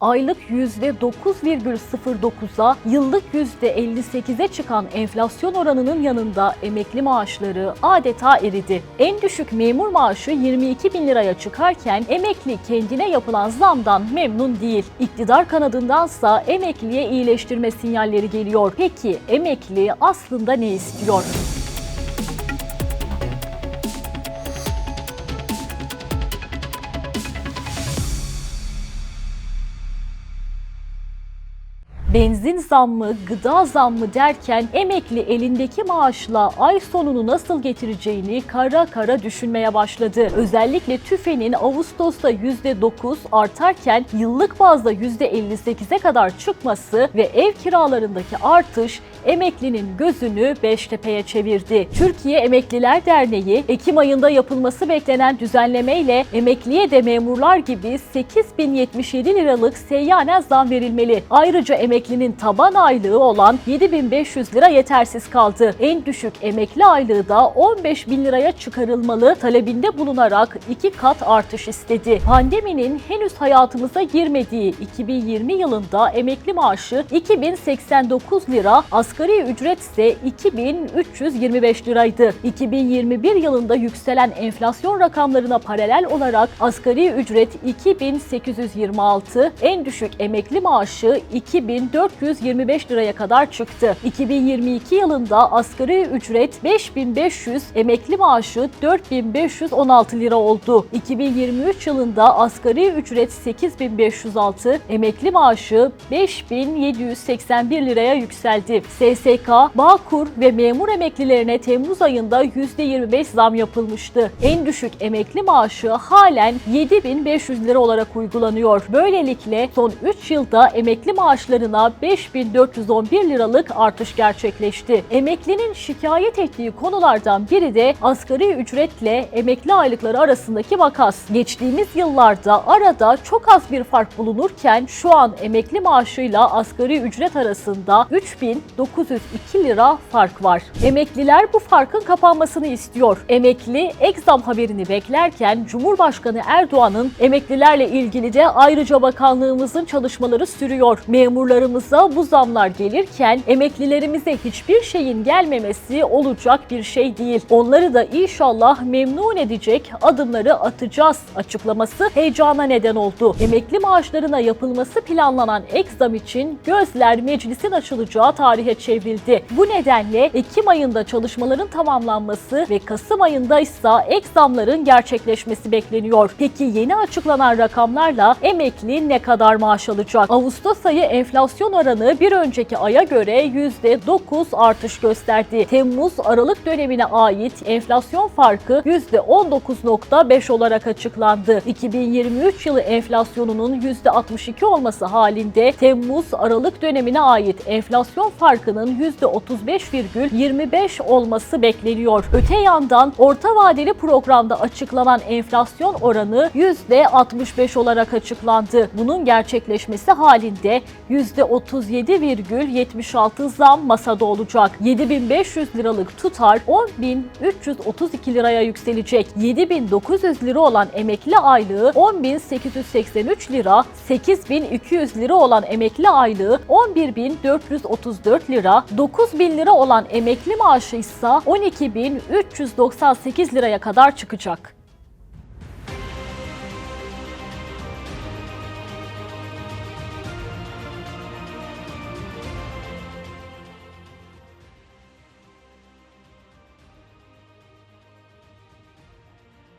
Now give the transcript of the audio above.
Aylık %9,09'a, yıllık %58'e çıkan enflasyon oranının yanında emekli maaşları adeta eridi. En düşük memur maaşı 22 bin liraya çıkarken emekli kendine yapılan zamdan memnun değil. İktidar kanadındansa emekliye iyileştirme sinyalleri geliyor. Peki emekli aslında ne istiyor? Benzin zammı, gıda zammı derken emekli elindeki maaşla ay sonunu nasıl getireceğini kara kara düşünmeye başladı. Özellikle TÜFE'nin Ağustos'ta %9 artarken yıllık bazda %58'e kadar çıkması ve ev kiralarındaki artış emeklinin gözünü Beştepe'ye çevirdi. Türkiye Emekliler Derneği Ekim ayında yapılması beklenen düzenlemeyle emekliye de memurlar gibi 8077 liralık seyyanen zam verilmeli. Ayrıca emeklinin taban aylığı olan 7500 lira yetersiz kaldı. En düşük emekli aylığı da 15 bin liraya çıkarılmalı talebinde bulunarak iki kat artış istedi. Pandeminin henüz hayatımıza girmediği 2020 yılında emekli maaşı 2089 lira, asgari ücret ise 2325 liraydı. 2021 yılında yükselen enflasyon rakamlarına paralel olarak asgari ücret 2826, en düşük emekli maaşı 2425 liraya kadar çıktı. 2022 yılında asgari ücret 5500, emekli maaşı 4516 lira oldu. 2023 yılında asgari ücret 8506, emekli maaşı 5781 liraya yükseldi. SSK, Bağkur ve memur emeklilerine Temmuz ayında %25 zam yapılmıştı. En düşük emekli maaşı halen 7500 lira olarak uygulanıyor. Böylelikle son 3 yılda emekli maaşlarına 5411 liralık artış gerçekleşti. Emeklinin şikayet ettiği konulardan biri de asgari ücretle emekli aylıkları arasındaki makas. Geçtiğimiz yıllarda arada çok az bir fark bulunurken şu an emekli maaşıyla asgari ücret arasında 3902 lira fark var. Emekliler bu farkın kapanmasını istiyor. Emekli ek zam haberini beklerken Cumhurbaşkanı Erdoğan'ın emeklilerle ilgili de ayrıca bakanlığımızın çalışmaları sürüyor. Memurlarımıza bu zamlar gelirken emeklilerimize hiçbir şeyin gelmemesi olacak bir şey değil. Onları da inşallah memnun edecek adımları atacağız açıklaması heyecana neden oldu. Emekli maaşlarına yapılması planlanan ek zam için gözler meclisin açılacağı tarihe çevrildi. Bu nedenle Ekim ayında çalışmaların tamamlanması ve Kasım ayında ise ek zamların gerçekleşmesi bekleniyor. Peki yeni açıklanan rakamlarla emekli ne kadar maaş alacak? Ağustos ayı enflasyon oranı bir önceki aya göre %9 artış gösterdi. Temmuz-Aralık dönemine ait enflasyon farkı %19.5 olarak açıklandı. 2023 yılı enflasyonunun %62 olması halinde Temmuz-Aralık dönemine ait enflasyon farkının %35,25 olması bekleniyor. Öte yandan orta vadeli programda açıklanan enflasyon oranı %65 olarak açıklandı. Bunun gerçekleşmesi halinde %37,76 zam masada olacak. 7500 liralık tutar 10.332 liraya yükselecek. 7900 lira olan emekli aylığı 10.883 lira, 8200 lira olan emekli aylığı 11.434 lira, 9000 lira olan emekli maaşı ise 12.398 liraya kadar çıkacak.